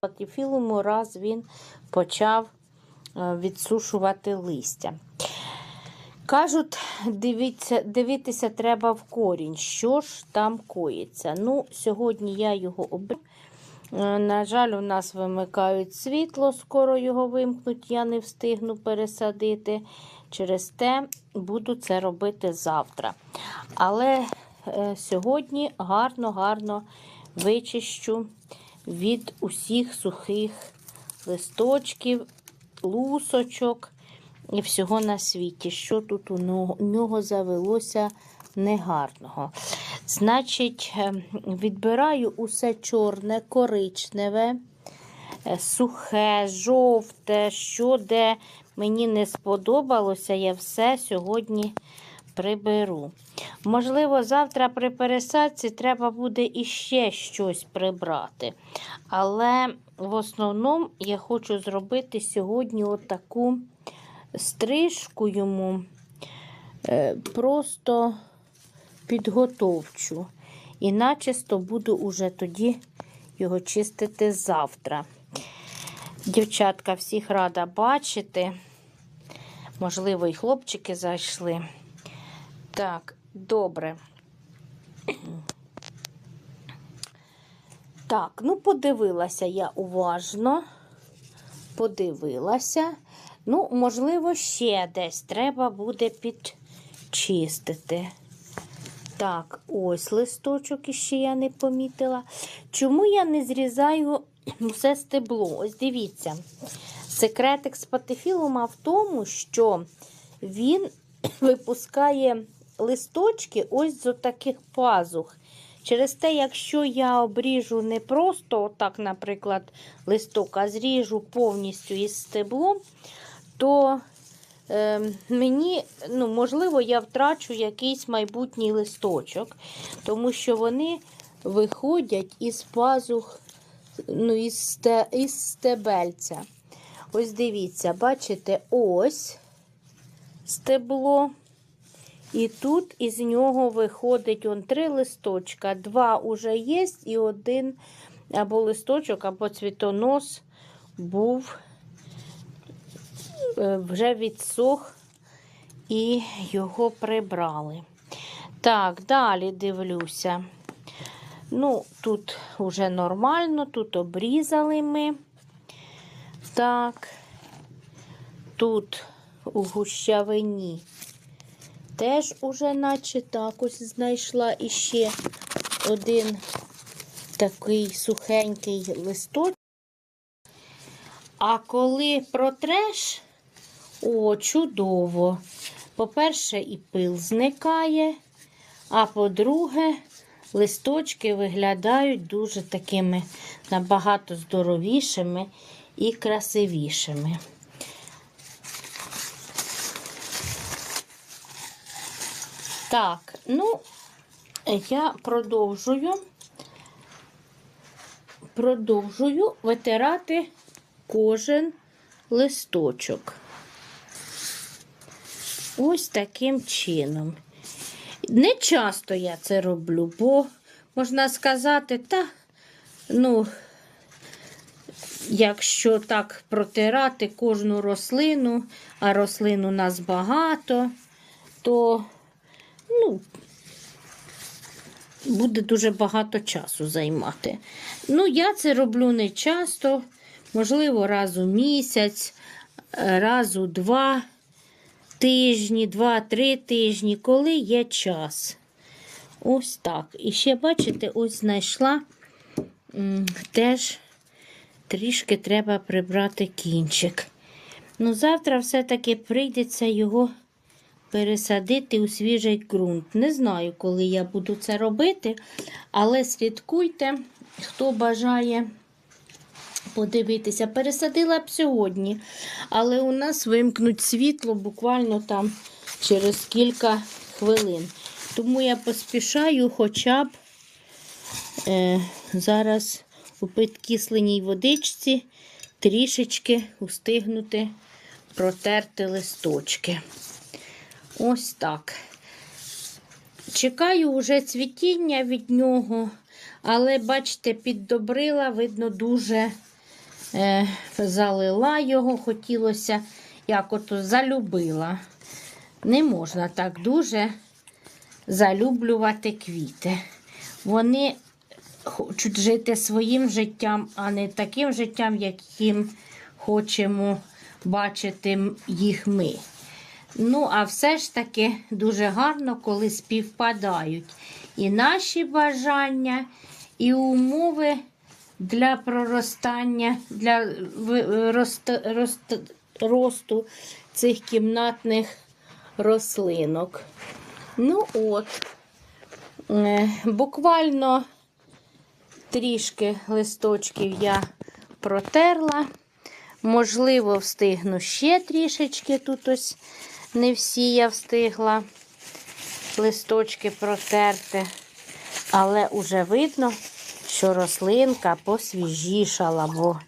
патіфілуму, раз він почав е, відсушувати листя. Кажуть, дивіться, дивитися треба в корінь, що ж там коїться. Ну, сьогодні я його обрив. Е, На жаль, у нас вимикають світло, скоро його вимкнуть, я не встигну пересадити. Через те буду це робити завтра. Але е, сьогодні гарно-гарно вичищу від усіх сухих листочків, лусочок і всього на світі, що тут у нього, завелося негарного. Значить, е, відбираю усе чорне, коричневе, е, сухе, жовте, що де мені не сподобалося, я все сьогодні приберу. Можливо, завтра при пересадці треба буде іще щось прибрати. Але в основному я хочу зробити сьогодні отаку стрижку йому е, просто підготовчу. І начисто буду уже тоді його чистити завтра. Дівчатка, всіх рада бачити. Можливо, і хлопчики зайшли. Так, добре. Так, ну подивилася я уважно. Подивилася. Ну, можливо, ще десь треба буде підчистити. Так, ось листочок іще я не помітила. Чому я не зрізаю все стебло? Ось дивіться. Секретик з патефілума в тому, що він випускає листочки ось з таких пазух. Через те, якщо я обріжу не просто, отак, наприклад, листок, а зріжу повністю із стеблом, то е, мені, ну, можливо, я втрачу якийсь майбутній листочок, тому що вони виходять із пазух, ну, із, сте, із стебельця. Ось дивіться, бачите, ось стебло. І тут із нього виходить он три листочка. Два уже є, і один або листочок, або цвітонос був е, вже відсох і його прибрали. Так, далі дивлюся. Ну, тут вже нормально, тут обрізали ми. Так, тут у гущавині теж уже наче так ось знайшла іще один такий сухенький листочок. А коли протреш, о, чудово. По-перше, і пил зникає, а по-друге, листочки виглядають дуже такими набагато здоровішими і красивішими. Так, ну, я продовжую, продовжую витирати кожен листочок. Ось таким чином. Не часто я це роблю, бо можна сказати, та, ну, якщо так протирати кожну рослину, а рослин у нас багато, то ну, буде дуже багато часу займати. Ну, я це роблю не часто, можливо, раз у місяць, раз у два тижні, два-три тижні, коли є час. Ось так. І ще, бачите, ось знайшла теж трішки треба прибрати кінчик. Ну, завтра все-таки прийдеться його пересадити у свіжий ґрунт. Не знаю, коли я буду це робити, але слідкуйте, хто бажає подивитися. Пересадила б сьогодні, але у нас вимкнуть світло буквально там через кілька хвилин. Тому я поспішаю хоча б е, зараз у підкисленій водичці трішечки устигнути протерти листочки. Ось так. Чекаю вже цвітіння від нього, але, бачите, піддобрила, видно, дуже е, залила його, хотілося, як ото залюбила. Не можна так дуже залюблювати квіти. Вони хочуть жити своїм життям, а не таким життям, яким хочемо бачити їх ми. Ну, а все ж таки дуже гарно, коли співпадають і наші бажання, і умови для проростання, для рост, рост, росту цих кімнатних рослинок. Ну от, е, буквально трішки листочків я протерла. Можливо, встигну ще трішечки. Тут ось не всі я встигла листочки протерти. Але вже видно, що рослинка посвіжішала, бо